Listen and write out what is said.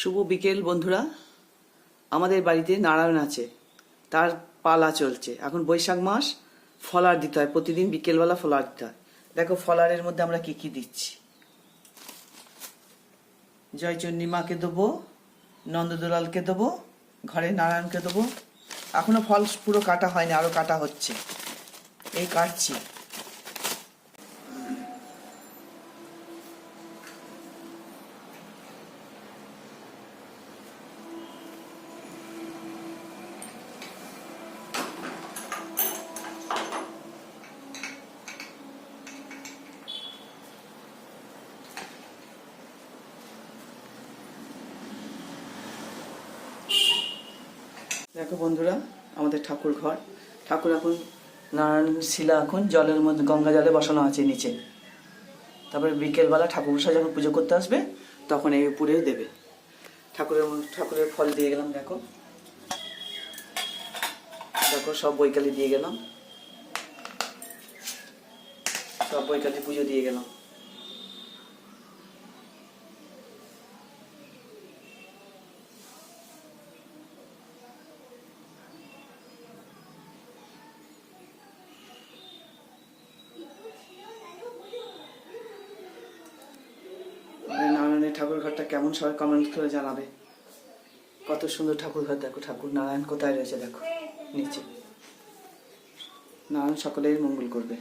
শুভ বিকেল, বন্ধুরা। আমাদের বাড়িতে নারায়ণ আছে। তার পালা চলছে। এখন বৈশাখ মাস ফলার দিতে হয়। প্রতিদিন বিকেলবেলা ফলার দিতে হয়। দেখো ফলারের মধ্যে আমরা কি কি দিচ্ছি? জয়চন্ডী মাকে দেবো, নন্দদোলালকে দেবো, ঘরে নারায়ণকে দেবো। এখনও ফল পুরো কাটা হয়নি, আরও কাটা হচ্ছে। এই কাটছি। দেখো বন্ধুরা, আমাদের ঠাকুর ঘর। ঠাকুর এখন নারায়ণ শিলা এখন জলের মধ্যে, গঙ্গা জলে বসানো আছে নিচে। তারপরে বিকেলবেলা ঠাকুর মশাই যখন পুজো করতে আসবে, তখন এই উপরে দেবে। ঠাকুরের ঠাকুরের ফল দিয়ে গেলাম, দেখো। দেখো, সব বৈকালি দিয়ে গেলাম। সব বৈকালি পুজো দিয়ে গেলাম আমাদের নারায়ণের ঠাকুর ঘরটা কেমন সবাই কমেন্ট করে জানাবে। কত সুন্দর ঠাকুর ঘর দেখো ঠাকুর নারায়ণ কোথায় রয়েছে, দেখো, নিচে। নারায়ণ সকলের মঙ্গল করবে।